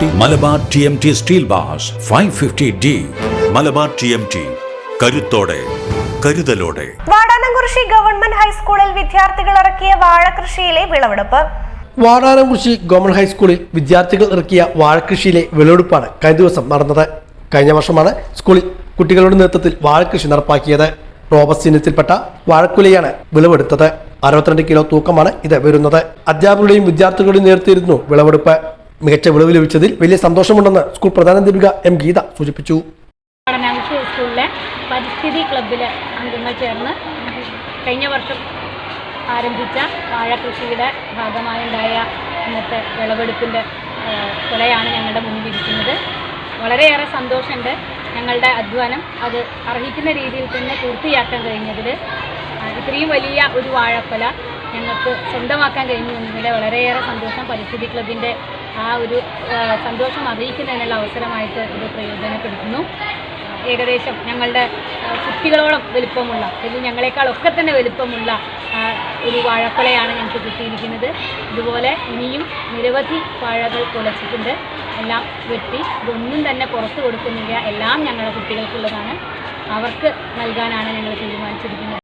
T Malabar T M T steel bars five fifty D Malabar T M T കരുത്തോടെ കരുതലോടെ. Vadanamkurissi government ഹൈസ്കൂളിൽ വിദ്യാർത്ഥികൾ ഇറക്കിയ വാഴകൃഷിയിലെ വിളവെടുപ്പ്. വാടാനംകുറിശി ഗവൺമെന്റ് ഹൈസ്കൂളിൽ വിദ്യാർത്ഥികൾ ഇറക്കിയ വാഴകൃഷിയിലെ വിളവെടുപ്പാണ് കഴിഞ്ഞ ദിവസം നടന്നത്. കഴിഞ്ഞ വർഷമാണ് സ്കൂളിൽ കുട്ടികളുടെ നേതൃത്വത്തിൽ വാഴകൃഷി നടപ്പാക്കിയത്. റോബസ് ഇനത്തിൽപ്പെട്ട വാഴക്കുലയാണ് വിളവെടുത്തത്. അറുപത്തിരണ്ട് കിലോ തൂക്കമാണ് ഇത് വരുന്നത്. അധ്യാപകരുടെയും വിദ്യാർത്ഥികളുടെയും നേതൃത്വത്തിരുന്നു വിളവെടുപ്പ്. മികച്ച വിളവ് ലഭിച്ചതിൽ വലിയ സന്തോഷമുണ്ടെന്ന് സ്കൂൾ പ്രധാനാധ്യാപിക എം ഗീത സൂചിപ്പിച്ചു. സ്കൂളിലെ പരിസ്ഥിതി ക്ലബിലെ അംഗങ്ങൾ ചേർന്ന് കഴിഞ്ഞ വർഷം ആരംഭിച്ച വാഴ കൃഷിയുടെ ഭാഗമായുണ്ടായ ഇന്നത്തെ വിളവെടുപ്പിന്റെ കൊലയാണ് ഞങ്ങളുടെ മുന്നിലിരിക്കുന്നത്. വളരെയേറെ സന്തോഷമുണ്ട് ഞങ്ങളുടെ അധ്വാനം അത് അർഹിക്കുന്ന രീതിയിൽ തന്നെ പൂർത്തിയാക്കാൻ കഴിഞ്ഞതിൽ. ഇത്രയും വലിയ ഒരു വാഴക്കൊല ഞങ്ങൾക്ക് സ്വന്തമാക്കാൻ കഴിഞ്ഞു. എന്നതിൽ വളരെയേറെ സന്തോഷം. പരിസ്ഥിതി ക്ലബിന്റെ ആ ഒരു സന്തോഷം അറിയിക്കുന്നതിനുള്ള അവസരമായിട്ട് ഇത് പ്രയോജനപ്പെടുത്തുന്നു. ഏകദേശം ഞങ്ങളുടെ കുട്ടികളോളം വലുപ്പമുള്ള അല്ലെങ്കിൽ ഞങ്ങളെക്കാളൊക്കെ തന്നെ വലുപ്പമുള്ള ഒരു വാഴക്കൊലയാണ് ഞങ്ങൾക്ക് കിട്ടിയിരിക്കുന്നത്. ഇതുപോലെ ഇനിയും നിരവധി വാഴകൾ കുലച്ചിട്ടുണ്ട്. എല്ലാം വെട്ടി ഇതൊന്നും തന്നെ പുറത്ത് കൊടുക്കുന്നില്ല. എല്ലാം ഞങ്ങളുടെ കുട്ടികൾക്കുള്ളതാണ്. അവർക്ക് നൽകാനാണ് ഞങ്ങൾ തീരുമാനിച്ചിരിക്കുന്നത്.